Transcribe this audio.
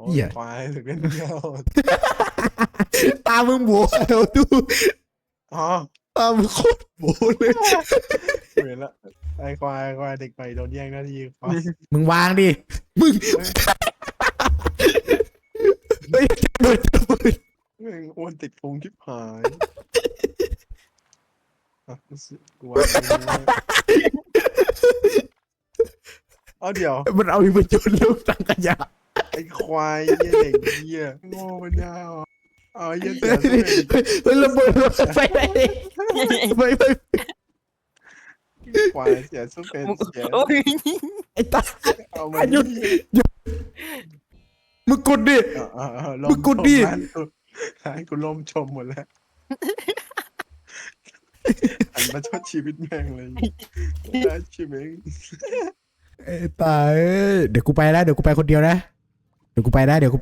โอ้เหี้ย ควายถึงเล่นเดียวตามึงโบเอาดูอ๋อตามึงโคตรโบเลยเห็นละไอ้ควายควายเด็กใหม่โดนแย่งหน้าที่ควายมึงวางดิมึงเฮ้ยโดนระเบิดแม่งอ้วนติดพุงชิบหายอะกูวางเอาเดี๋ยว มันเอาอีกไปจนลูกสังขยะ ไอ้ควายเหี้ยเด็กเหี้ยโง่ไม่ได้วะเอาไอ้เหี้ยเสียเฮ้ยสุดเฮ้ยระเบิดไปไหนไปไปควายเสียสุดเป็นเสียโอ้ยไอ้ตา เอามาหยุด มึงกดดิ เอาเอาเอาลมึงกดดิ ชมร้านกูร้านกูล่มชมหมดแล้วหันมาชดชีวิตแม่งเลยได้ชีวิต ไอ้ตาเอ้ยเดี๋ยวกูไปแล้วเดี๋ยวกูไปคนเดียวนะ เดี๋ยวกูไปได้เดี๋ยวกู